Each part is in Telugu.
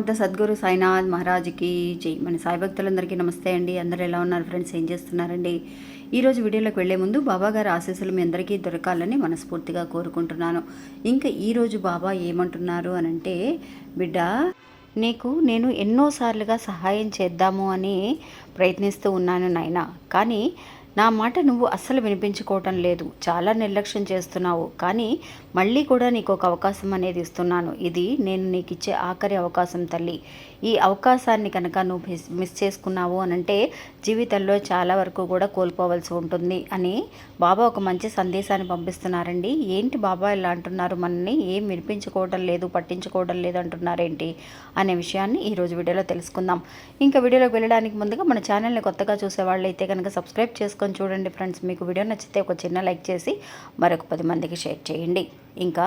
సమర్థ సద్గురు సాయినాథ్ మహారాజ్కి జై. మన సాయి భక్తులందరికీ నమస్తే అండి. అందరూ ఎలా ఉన్నారు? ఫ్రెండ్స్ ఏం చేస్తున్నారండి? ఈరోజు వీడియోలోకి వెళ్ళే ముందు బాబా గారి ఆశీస్సులు మీ అందరికీ దొరకాలని మనస్ఫూర్తిగా కోరుకుంటున్నాను. ఇంకా ఈరోజు బాబా ఏమంటున్నారు అని అంటే బిడ్డ నీకు నేను ఎన్నోసార్లుగా సహాయం చేద్దాము అని ప్రయత్నిస్తూ ఉన్నాను నాయన. కానీ నా మాట నువ్వు అస్సలు వినిపించుకోవటం లేదు. చాలా నిర్లక్ష్యం చేస్తున్నావు. కానీ మళ్ళీ కూడా నీకు ఒక అవకాశం అనేది ఇస్తున్నాను. ఇది నేను నీకు ఇచ్చే ఆఖరి అవకాశం తల్లి. ఈ అవకాశాన్ని కనుక నువ్వు మిస్ మిస్ చేసుకున్నావు అని అంటే జీవితంలో చాలా వరకు కూడా కోల్పోవలసి ఉంటుంది అని బాబా ఒక మంచి సందేశాన్ని పంపిస్తున్నారండి. ఏంటి బాబా ఇలా అంటున్నారు? మనని ఏం వినిపించుకోవడం లేదు పట్టించుకోవడం లేదు అంటున్నారేంటి అనే విషయాన్ని ఈరోజు వీడియోలో తెలుసుకుందాం. ఇంకా వీడియోలోకి వెళ్ళడానికి ముందుగా మన ఛానల్ని కొత్తగా చూసే వాళ్ళైతే కనుక సబ్స్క్రైబ్ చేసుకొని చూడండి ఫ్రెండ్స్. మీకు వీడియో నచ్చితే ఒక చిన్న లైక్ చేసి మరొక పది మందికి షేర్ చేయండి. ఇంకా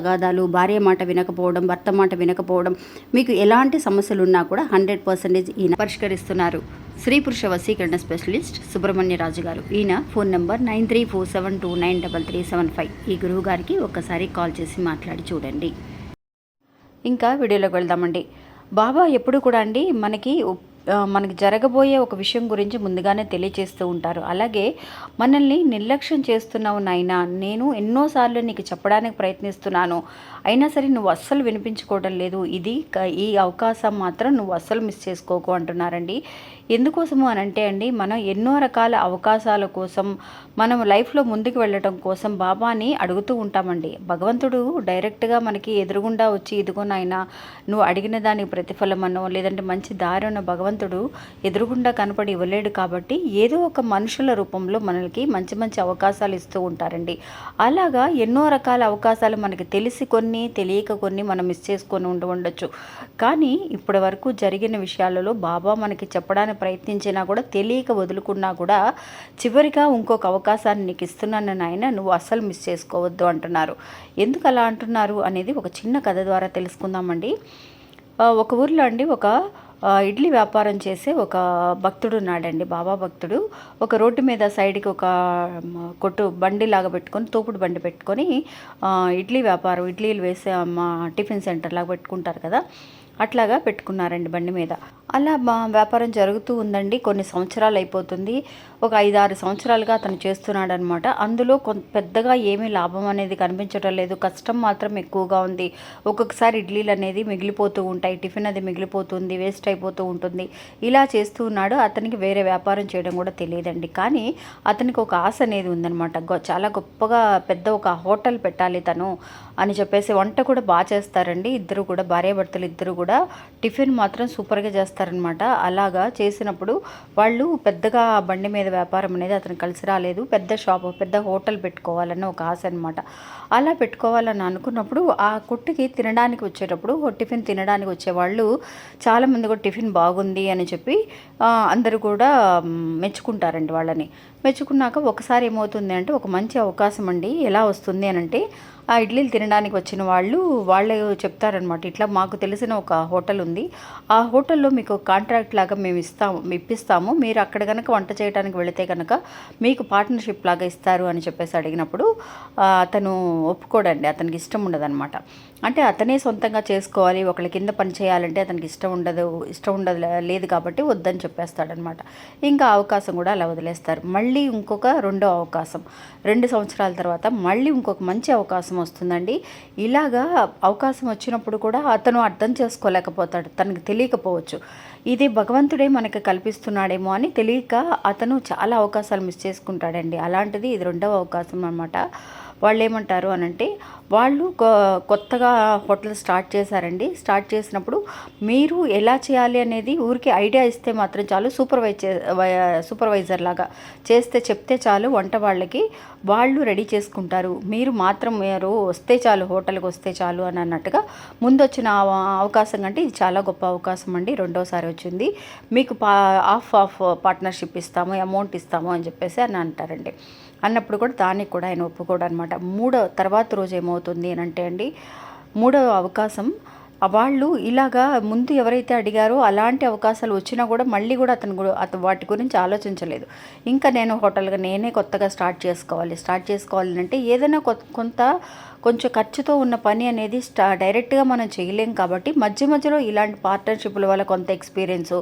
తగాదాలు భార్య మాట వినకపోవడం భర్త మాట వినకపోవడం మీకు ఎలాంటి సమస్యలు ఉన్నా కూడా హండ్రెడ్ పర్సెంటేజ్ ఈయన పరిష్కరిస్తున్నారు. స్త్రీ పురుష వశీకరణ స్పెషలిస్ట్ సుబ్రహ్మణ్య రాజు గారు. ఈయన phone number nine three four seven two nine double three seven five. ఈ గురువు గారికి ఒక్కసారి కాల్ చేసి మాట్లాడి చూడండి. ఇంకా వీడియోలోకి వెళ్దామండి. బాబా ఎప్పుడు కూడా అండి మనకి మనకి జరగబోయే ఒక విషయం గురించి ముందుగానే తెలియచేస్తూ ఉంటారు. అలాగే మనల్ని నిర్లక్ష్యం చేస్తున్నావు నాయన నేను ఎన్నోసార్లు నీకు చెప్పడానికి ప్రయత్నిస్తున్నాను. అయినా సరే నువ్వు అస్సలు వినిపించుకోవడం లేదు. ఇది ఈ అవకాశం మాత్రం నువ్వు అస్సలు మిస్ చేసుకోకు అంటున్నారండి. ఎందుకోసము అని అంటే అండి మనం ఎన్నో రకాల అవకాశాల కోసం మనం లైఫ్లో ముందుకు వెళ్ళటం కోసం బాబాని అడుగుతూ ఉంటామండి. భగవంతుడు డైరెక్ట్గా మనకి ఎదురుగుండా వచ్చి ఇదిగో నాయన నువ్వు అడిగిన దానికి ప్రతిఫలం అనో లేదంటే మంచి దారి ఉన్న భగవంతుడు ఎదురుగుండా కనపడి ఇవ్వలేడు కాబట్టి ఏదో ఒక మనుషుల రూపంలో మనకి మంచి మంచి అవకాశాలు ఇస్తూ ఉంటారండి. అలాగా ఎన్నో రకాల అవకాశాలు మనకి తెలిసి కొన్ని తెలియక కొన్ని మనం మిస్ చేసుకొని ఉండి ఉండొచ్చు. కానీ ఇప్పటి వరకు జరిగిన విషయాలలో బాబా మనకి చెప్పడానికి ప్రయత్నించినా కూడా తెలియక వదులుకున్నా కూడా చివరిగా ఇంకొక అవకాశాన్ని నీకు ఇస్తున్నాను నాయన నువ్వు అస్సలు మిస్ చేసుకోవద్దు అంటున్నారు. ఎందుకు అలా అంటున్నారు అనేది ఒక చిన్న కథ ద్వారా తెలుసుకుందామండి. ఒక ఊర్లో అండి ఒక ఇడ్లీ వ్యాపారం చేసే ఒక భక్తుడు ఉన్నాడండి బాబా భక్తుడు. ఒక రోడ్డు మీద సైడ్కి ఒక కొట్టు బండి లాగా పెట్టుకొని తోపుడు బండి పెట్టుకొని ఇడ్లీ వ్యాపారం ఇడ్లీలు వేసే మా టిఫిన్ సెంటర్ లాగా పెట్టుకుంటారు కదా. అట్లాగా పెట్టుకున్నారండి బండి మీద. అలా మా వ్యాపారం జరుగుతూ ఉందండి. కొన్ని సంవత్సరాలు అయిపోతుంది. ఒక ఐదు ఆరు సంవత్సరాలుగా అతను చేస్తున్నాడనమాట. అందులో కొంత పెద్దగా ఏమీ లాభం అనేది కనిపించడం లేదు. కష్టం మాత్రం ఎక్కువగా ఉంది. ఒక్కొక్కసారి ఇడ్లీలు అనేది మిగిలిపోతూ ఉంటాయి. టిఫిన్ అది మిగిలిపోతుంది. వేస్ట్ అయిపోతూ ఉంటుంది. ఇలా చేస్తూ ఉన్నాడు. అతనికి వేరే వ్యాపారం చేయడం కూడా తెలియదండి. కానీ అతనికి ఒక ఆశ అనేది ఉందనమాట. గొ- చాలా గొప్పగా పెద్ద ఒక హోటల్ పెట్టాలి తను అని చెప్పేసి వంట కూడా బాగా చేస్తారండి. ఇద్దరు కూడా భార్యాభర్తలు ఇద్దరు కూడా. టిఫిన్ మాత్రం సూపర్గా చేస్తారు. చేస్తారనమాట అలాగా చేసినప్పుడు వాళ్ళు పెద్దగా బండి మీద వ్యాపారం అనేది అతను కలిసి రాలేదు. పెద్ద షాప్ పెద్ద హోటల్ పెట్టుకోవాలని ఒక ఆశ అనమాట అలా పెట్టుకోవాలని అనుకున్నప్పుడు ఆ కొట్టుకి తినడానికి వచ్చేటప్పుడు టిఫిన్ తినడానికి వచ్చేవాళ్ళు చాలామంది కూడా టిఫిన్ బాగుంది అని చెప్పి అందరూ కూడా మెచ్చుకుంటారండి వాళ్ళని. మెచ్చుకున్నాక ఒకసారి ఏమవుతుంది అంటే ఒక మంచి అవకాశం అండి. ఎలా వస్తుంది అని అంటే ఆ ఇడ్లీలు తినడానికి వచ్చిన వాళ్ళు వాళ్ళే చెప్తారనమాట ఇట్లా మాకు తెలిసిన ఒక హోటల్ ఉంది. ఆ హోటల్లో మీకు కాంట్రాక్ట్ లాగా మేము ఇస్తాము ఇప్పిస్తాము. మీరు అక్కడ కనుక వంట చేయడానికి వెళితే కనుక మీకు పార్ట్నర్షిప్ లాగా ఇస్తారు అని చెప్పేసి అడిగినప్పుడు అతను ఒప్పుకోడండి. అతనికి ఇష్టం ఉండదన్నమాట. అంటే అతనే సొంతంగా చేసుకోవాలి. ఒకళ్ళ కింద పని చేయాలంటే అతనికి ఇష్టం ఉండదు ఇష్టం ఉండదు లేదు కాబట్టి వద్దని చెప్పేస్తాడనమాట ఇంకా అవకాశం కూడా అలా వదిలేస్తారు. మళ్ళీ మళ్ళీ ఇంకొక రెండో అవకాశం. రెండు సంవత్సరాల తర్వాత మళ్ళీ ఇంకొక మంచి అవకాశం వస్తుందండి. ఇలాగా అవకాశం వచ్చినప్పుడు కూడా అతను అర్థం చేసుకోలేకపోతాడు. తనకు తెలియకపోవచ్చు. ఇది భగవంతుడే మనకి కల్పిస్తున్నాడేమో అని తెలియక అతను చాలా అవకాశాలు మిస్ చేసుకుంటాడండి. అలాంటిది ఇది రెండవ అవకాశం అనమాట వాళ్ళు ఏమంటారు అని అంటే వాళ్ళు కొ- కొత్తగా హోటల్ స్టార్ట్ చేశారండి. స్టార్ట్ చేసినప్పుడు మీరు ఎలా చేయాలి అనేది ఊరికి ఐడియా ఇస్తే మాత్రం చాలు సూపర్వైజ్ సూపర్వైజర్ లాగా చేస్తే చెప్తే చాలు వంట వాళ్ళకి వాళ్ళు రెడీ చేసుకుంటారు. మీరు మాత్రం మీరు వస్తే చాలు హోటల్కి వస్తే చాలు అని అన్నట్టుగా ముందు వచ్చిన అవకాశం కంటే ఇది చాలా గొప్ప అవకాశం అండి. రెండోసారి వచ్చింది. మీకు పా ఆఫ్ ఆఫ్ పార్ట్నర్షిప్ ఇస్తాము అమౌంట్ ఇస్తాము అని చెప్పేసి అని అంటారండి. అన్నప్పుడు కూడా దానికి కూడా ఆయన ఒప్పుకోడు అనమాట మూడో తర్వాత రోజు ఏమవుతుంది అని అంటే అండి మూడవ అవకాశం వాళ్ళు ఇలాగా ముందు ఎవరైతే అడిగారో అలాంటి అవకాశాలు వచ్చినా కూడా మళ్ళీ కూడా అతను కూడా అతను వాటి గురించి ఆలోచించలేదు. ఇంకా నేను హోటల్గా నేనే కొత్తగా స్టార్ట్ చేసుకోవాలి. స్టార్ట్ చేసుకోవాలి అంటే ఏదైనా కొంత కొంచెం ఖర్చుతో ఉన్న పని అనేది స్టా డైరెక్ట్గా మనం చేయలేం కాబట్టి మధ్య మధ్యలో ఇలాంటి పార్ట్నర్షిప్ల వల్ల కొంత ఎక్స్పీరియన్సు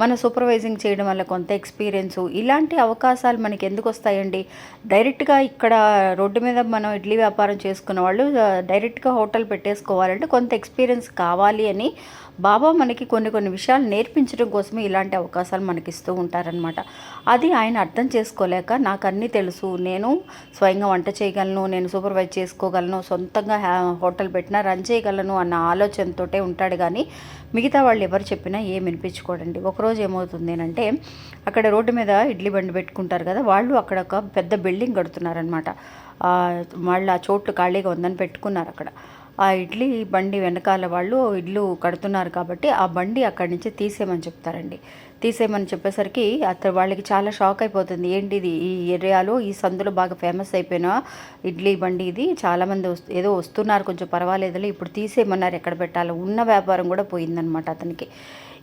మన సూపర్వైజింగ్ చేయడం వల్ల కొంత ఎక్స్పీరియన్సు ఇలాంటి అవకాశాలు మనకి ఎందుకు వస్తాయండి? డైరెక్ట్గా ఇక్కడ రోడ్డు మీద మనం ఇడ్లీ వ్యాపారం చేసుకున్న వాళ్ళు డైరెక్ట్గా హోటల్ పెట్టేసుకోవాలంటే కొంత ఎక్స్పీరియన్స్ కావాలి అని బాబా మనకి కొన్ని కొన్ని విషయాలు నేర్పించడం కోసమే ఇలాంటి అవకాశాలు మనకి ఇస్తూ ఉంటారనమాట అది ఆయన అర్థం చేసుకోలేక నాకు అన్నీ తెలుసు. నేను స్వయంగా వంట చేయగలను నేను సూపర్వైజ్ చేసుకోగలను సొంతంగా హ్యా- హోటల్ పెట్టినా రన్ చేయగలను అన్న ఆలోచనతోటే ఉంటాడు కానీ మిగతా వాళ్ళు ఎవరు చెప్పినా ఏం వినిపించుకోడండి. ఒకరోజు ఏమవుతుంది అంటే అక్కడ రోడ్డు మీద ఇడ్లీ బండి పెట్టుకుంటారు కదా వాళ్ళు అక్కడ ఒక పెద్ద బిల్డింగ్ కడుతున్నారనమాట వాళ్ళు ఆ చోట్లు ఖాళీగా ఉందని పెట్టుకున్నారు అక్కడ. ఆ ఇడ్లీ బండి వెనకాల వాళ్ళు ఇడ్లు కడుతున్నారు కాబట్టి ఆ బండి అక్కడి నుంచి తీసేయమని చెప్తారండి. తీసేయమని చెప్పేసరికి అతను వాళ్ళకి చాలా షాక్ అయిపోతుంది. ఏంటి ఇది? ఈ ఏరియాలో ఈ సందులో బాగా ఫేమస్ అయిపోయిన ఇడ్లీ బండి ఇది. చాలామంది వస్తు ఏదో వస్తున్నారు కొంచెం పర్వాలేదులే ఇప్పుడు తీసేయమన్నారు ఎక్కడ పెట్టాలో. ఉన్న వ్యాపారం కూడా పోయిందనమాట అతనికి.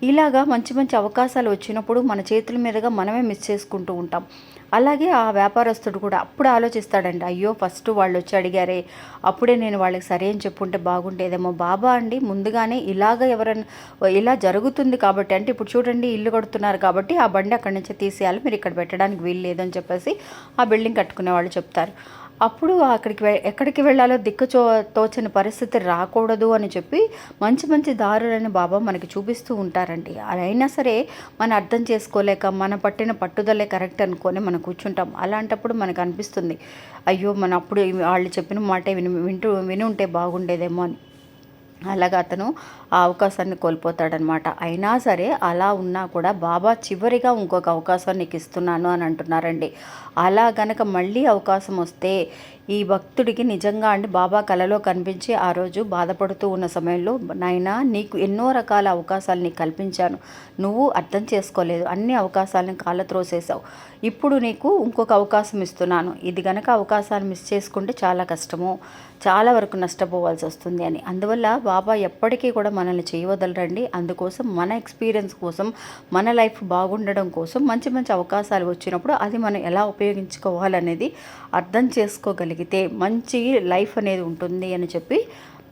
ఇలాగా మంచి మంచి అవకాశాలు వచ్చినప్పుడు మన చేతుల మీదుగా మనమే మిస్ చేసుకుంటూ ఉంటాం. అలాగే ఆ వ్యాపారస్తుడు కూడా అప్పుడు ఆలోచిస్తాడండి అయ్యో ఫస్ట్ వాళ్ళు వచ్చి అడిగారే అప్పుడే నేను వాళ్ళకి సరే అని చెప్పుంటే బాగుండేదేమో బాబా అండి ముందుగానే ఇలాగ ఎవరైనా ఇలా జరుగుతుంది కాబట్టి అంటే ఇప్పుడు చూడండి ఇల్లు కడుతున్నారు కాబట్టి ఆ బండి అక్కడి నుంచి తీసేయాలి మీరు ఇక్కడ పెట్టడానికి వీలు లేదని చెప్పేసి ఆ బిల్డింగ్ కట్టుకునే వాళ్ళు చెప్తారు. అప్పుడు అక్కడికి ఎక్కడికి వెళ్ళాలో దిక్కు చో తోచని పరిస్థితి రాకూడదు అని చెప్పి మంచి మంచి దారులని బాబా మనకి చూపిస్తూ ఉంటారండి. అయినా సరే మనం అర్థం చేసుకోలేక మన పట్టిన పట్టుదలే కరెక్ట్ అనుకొని మనం కూర్చుంటాం. అలాంటప్పుడు మనకు అనిపిస్తుంది అయ్యో మన అప్పుడు వాళ్ళు చెప్పిన మాట విని వింటూ విని ఉంటే బాగుండేదేమో అని. అలాగా అతను ఆ అవకాశాన్ని కోల్పోతాడనమాట. అయినా సరే అలా ఉన్నా కూడా బాబా చివరిగా ఇంకొక అవకాశం నీకు ఇస్తున్నాను అని అంటున్నారండి. అలా గనక మళ్ళీ అవకాశం వస్తే ఈ భక్తుడికి నిజంగా అండి బాబా కలలో కనిపించి ఆ రోజు బాధపడుతూ ఉన్న సమయంలో నాయనా నీకు ఎన్నో రకాల అవకాశాలు నీకు కల్పించాను. నువ్వు అర్థం చేసుకోలేదు. అన్ని అవకాశాలను కాళ్ళ త్రోసేసావు ఇప్పుడు నీకు ఇంకొక అవకాశం ఇస్తున్నాను. ఇది గనక అవకాశాన్ని మిస్ చేసుకుంటే చాలా కష్టము. చాలా వరకు నష్టపోవాల్సి వస్తుంది అని. అందువల్ల బాబా ఎప్పటికీ కూడా మనల్ని చేయవదలరండి. అందుకోసం మన ఎక్స్పీరియన్స్ కోసం మన లైఫ్ బాగుండడం కోసం మంచి మంచి అవకాశాలు వచ్చినప్పుడు అది మనం ఎలా ఉపయోగించుకోవాలనేది అర్థం చేసుకోగలిగితే మంచి లైఫ్ అనేది ఉంటుంది అని చెప్పి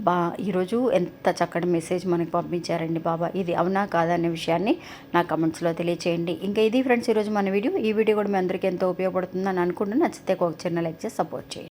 బా ఈరోజు ఎంత చక్కటి మెసేజ్ మనకు పంపించారండి బాబా. ఇది అవునా కాదా అనే విషయాన్ని నా కమెంట్స్లో తెలియచేయండి. ఇంకా ఇది ఫ్రెండ్స్ ఈరోజు మన వీడియో. ఈ వీడియో కూడా మీ అందరికీ ఎంతో ఉపయోగపడుతుందని అనుకుంటున్నాను. నచ్చితే ఒక చిన్న లైక్ చేసి సపోర్ట్ చేయండి.